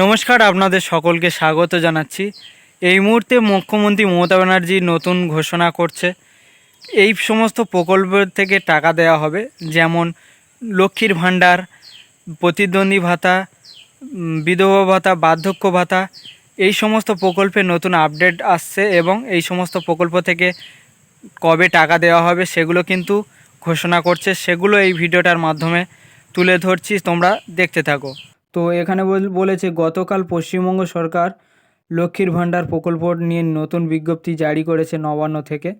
নমস্কার, আপনাদের সকলকে স্বাগত জানাচ্ছি। এই মুহূর্তে মুখ্যমন্ত্রী মমতা ব্যানার্জি নতুন ঘোষণা করছে। এই সমস্ত প্রকল্প থেকে টাকা দেওয়া হবে, যেমন লক্ষ্মীর ভাণ্ডার, প্রতিদ্বন্দ্বী ভাতা বিধবা ভাতা, বার্ধক্য ভাতা, এই সমস্ত প্রকল্পে নতুন আপডেট আসছে এবং এই সমস্ত প্রকল্প থেকে কবে টাকা দেওয়া হবে সেগুলো কিন্তু ঘোষণা করছে। সেগুলো এই ভিডিওটার মাধ্যমে তুলে ধরছি, তোমরা দেখতে থাকো। তো এখানে বল- বলেছে, গতকাল পশ্চিমবঙ্গ সরকার লক্ষ্মীর ভাণ্ডার প্রকল্প নিয়ে নতুন বিজ্ঞপ্তি জারি করেছে নবান্ন থেকে।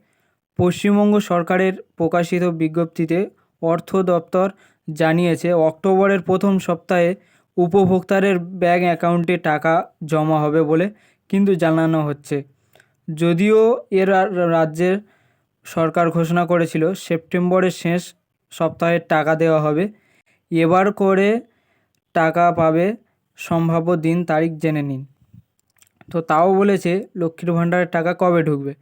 পশ্চিমবঙ্গ সরকারের প্রকাশিত বিজ্ঞপ্তিতে অর্থ দপ্তর জানিয়েছে, অক্টোবরের প্রথম সপ্তাহে উপভোক্তাদের ব্যাঙ্ক অ্যাকাউন্টে টাকা জমা হবে বলে কিন্তু জানানো হচ্ছে। যদিও এর রাজ্যের সরকার ঘোষণা করেছিল, সেপ্টেম্বরের শেষ সপ্তাহে টাকা দেওয়া হবে। এবার করে টাকা পাবে, সম্ভাব্য দিন তারিখ জেনে নিন। তো তাও বলেছে লক্ষ্মীর ভাণ্ডারের টাকা কবে ঢুকবে?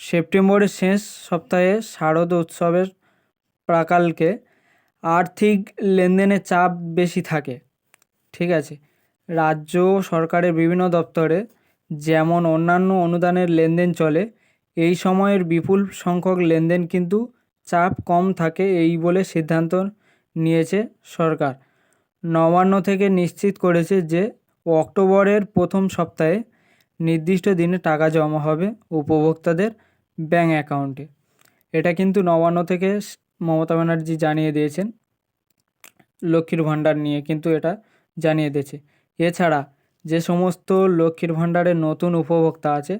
সেপ্টেম্বরের শেষ সপ্তাহে শারদ উৎসবের প্রাকালকে আর্থিক লেনদেনের চাপ বেশি থাকে। ঠিক আছে, রাজ্য সরকারের বিভিন্ন দপ্তরে যেমন অন্যান্য অনুদানের লেনদেন চলে, এই সময়ের বিপুল সংখ্যক লেনদেন কিন্তু চাপ কম থাকে এই বলে সিদ্ধান্ত নিয়েছে সরকার। নবান্ন থেকে নিশ্চিত করেছে যে অক্টোবরের প্রথম সপ্তাহে নির্দিষ্ট দিনে টাকা জমা হবে উপভোক্তাদের ব্যাঙ্ক অ্যাকাউন্টে। এটা কিন্তু নবান্ন থেকে মমতা ব্যানার্জি জানিয়ে দিয়েছেন, লক্ষ্মীর ভাণ্ডার নিয়ে কিন্তু এটা জানিয়ে দিয়েছে। এছাড়া যে সমস্ত লক্ষ্মীর ভাণ্ডারের নতুন উপভোক্তা আছে,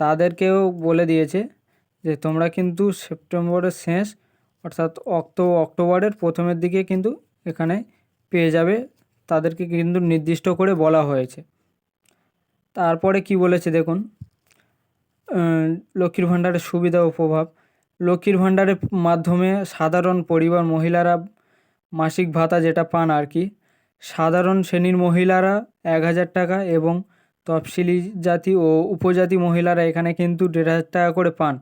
তাদেরকেও বলে দিয়েছে যে তোমরা কিন্তু সেপ্টেম্বরের শেষ অর্থাৎ অক্টো, অক্টোবরের প্রথমের দিকে কিন্তু এখানে পেয়ে যাবে, তাদেরকে কিন্তু নির্দিষ্ট করে বলা হয়েছে। তারপরে কি বলেছে দেখুন লক্ষ্মীর ভাণ্ডারের সুবিধা ও প্রভাব। লক্ষ্মীর ভাণ্ডারের মাধ্যমে সাধারণ পরিবার মহিলারা মাসিক ভাতা যেটা পান আর কি, সাধারণ শ্রেণির মহিলারা এক হাজার টাকা এবং তফসিলি জাতি ও উপজাতি মহিলারা এখানে কিন্তু দেড় হাজার টাকা করে পান।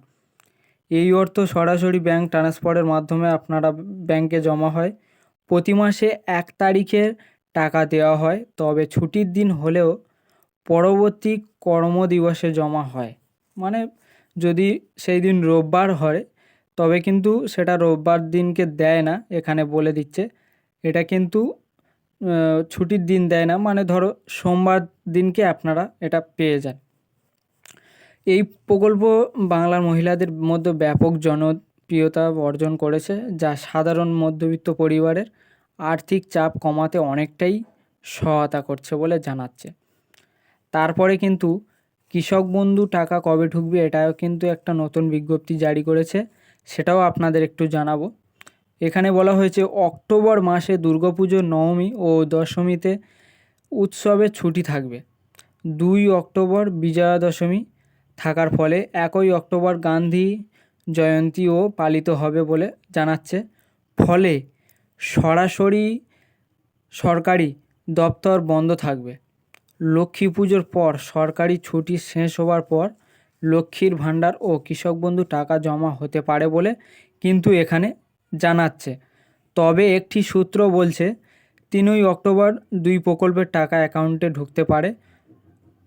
এই অর্থ সরাসরি ব্যাংক ট্রান্সফারের মাধ্যমে আপনারা ব্যাংকে জমা হয়। প্রতি মাসে এক তারিখের টাকা দেওয়া হয়, তবে ছুটির দিন হলেও পরবর্তী কর্মদিবসে জমা হয়। মানে যদি সেই দিন রোববার হয়, তবে কিন্তু সেটা রোববার দিনকে দেয় না, এখানে বলে দিচ্ছে। এটা কিন্তু ছুটির দিন দেয় না মানে ধরো সোমবার দিনকে আপনারা এটা পেয়ে যান। এই প্রকল্প বাংলার মহিলাদের মধ্যে ব্যাপক জনপ্রিয়তা অর্জন করেছে, যা সাধারণ মধ্যবিত্ত পরিবারের আর্থিক চাপ কমাতে অনেকটাই সহায়তা করছে বলে জানাচ্ছে। তারপরে কিন্তু কৃষক বন্ধু টাকা কবে ঢুকবে এটাও কিন্তু একটা নতুন বিজ্ঞপ্তি জারি করেছে, সেটাও আপনাদের একটু জানাব। এখানে বলা হয়েছে, অক্টোবর মাসে দুর্গাপুজো, নবমী ও দশমীতে উৎসবে ছুটি থাকবে। দুই অক্টোবর বিজয়া দশমী থাকার ফলে একই অক্টোবর গান্ধী জয়ন্তীও পালিত হবে বলে জানাচ্ছে। ফলে সরাসরি সরকারি দপ্তর বন্ধ থাকবে। লক্ষ্মী পুজোর পর সরকারি ছুটি শেষ হওয়ার পর লক্ষ্মীর ভাণ্ডার ও কৃষক বন্ধু টাকা জমা হতে পারে বলে কিন্তু এখানে জানাচ্ছে। তবে একটি সূত্র বলছে, তিনই অক্টোবর দুই প্রকল্পের টাকা অ্যাকাউন্টে ঢুকতে পারে।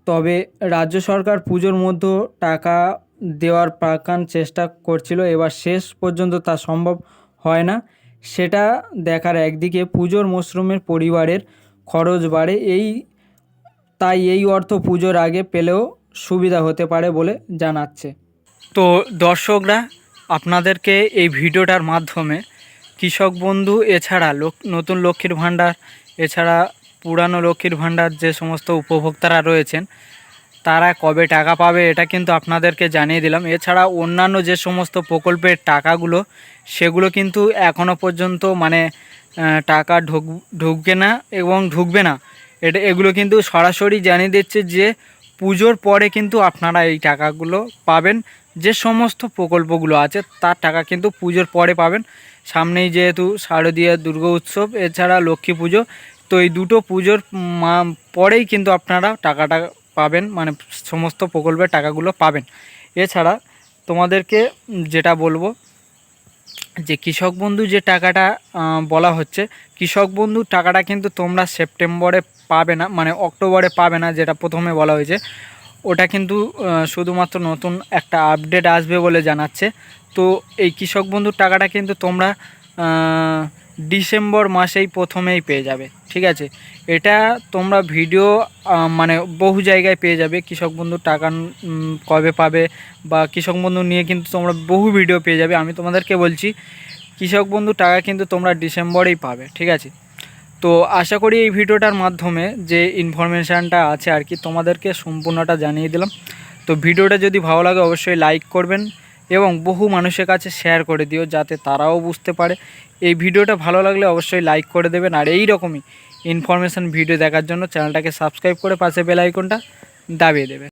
তবে রাজ্য সরকার পুজোর মধ্যে টাকা দেওয়ার প্রাকান চেষ্টা করছিল, এবার শেষ পর্যন্ত তা সম্ভব হয় না। সেটা দেখার একদিকে পুজোর মশরুমের পরিবারের খরচ বাড়ে, এই, তাই এই অর্থ পুজোর আগে পেলেও সুবিধা হতে পারে বলে জানাচ্ছে। তো দর্শকরা, আপনাদেরকে এই ভিডিওটার মাধ্যমে কৃষক বন্ধু এছাড়া নতুন লক্ষ্মীর ভাণ্ডার, এছাড়া পুরানো লক্ষ্মীর ভাণ্ডার যে সমস্ত উপভোক্তারা রয়েছেন তারা কবে টাকা পাবে এটা কিন্তু আপনাদেরকে জানিয়ে দিলাম। এছাড়া অন্যান্য যে সমস্ত প্রকল্পের টাকাগুলো, সেগুলো কিন্তু এখনও পর্যন্ত মানে টাকা ঢুক, ঢুকবে না এবং ঢুকবে না। এটা, এগুলো কিন্তু সরাসরি জানিয়ে দিচ্ছে যে, পুজোর পরে কিন্তু আপনারা এই টাকাগুলো পাবেন। যে সমস্ত প্রকল্পগুলো আছে, তার টাকা কিন্তু পুজোর পরে পাবেন। সামনেই যেহেতু শারদীয়া দুর্গা উৎসব, এছাড়া লক্ষ্মী পুজো, তো এই দুটো পুজোর পরেই কিন্তু আপনারা টাকাটা পাবেন মানে সমস্ত প্রকল্পের টাকাগুলো পাবেন। এছাড়া তোমাদেরকে যেটা বলব, যে কৃষক বন্ধু যে টাকাটা বলা হচ্ছে, কৃষক বন্ধু টাকাটা কিন্তু তোমরা সেপ্টেম্বরে পাবে না মানে অক্টোবরে পাবে না, যেটা প্রথমে বলা হয়েছে। ওটা কিন্তু শুধুমাত্র নতুন একটা আপডেট আসবে বলে জানাচ্ছে। তো এই কৃষক বন্ধুর টাকাটা কিন্তু তোমরা ডিসেম্বর মাসেই প্রথমেই পেয়ে যাবে, ঠিক আছে? এটা তোমরা ভিডিও মানে বহু জায়গায় পেয়ে যাবে, কৃষক বন্ধু টাকা কবে পাবে বা কৃষক বন্ধু নিয়ে কিন্তু তোমরা বহু ভিডিও পেয়ে যাবে। আমি তোমাদেরকে বলছি, কৃষক বন্ধু টাকা কিন্তু তোমরা ডিসেম্বরেই পাবে, ঠিক আছে? তো আশা করি এই ভিডিওটার মাধ্যমে যে ইনফরমেশানটা আছে আর কি, তোমাদেরকে সম্পূর্ণটা জানিয়ে দিলাম। তো ভিডিওটা যদি ভালো লাগে, অবশ্যই লাইক করবেন এবং বহু মানুষের কাছে শেয়ার করে দিও যাতে তারাও বুঝতে পারে। এই ভিডিওটা ভালো লাগলে অবশ্যই লাইক করে দেবেন। আর এই রকমই ইনফরমেশান ভিডিও দেখার জন্য চ্যানেলটাকে সাবস্ক্রাইব করে পাশে বেল আইকনটা দাবিয়ে দেবেন।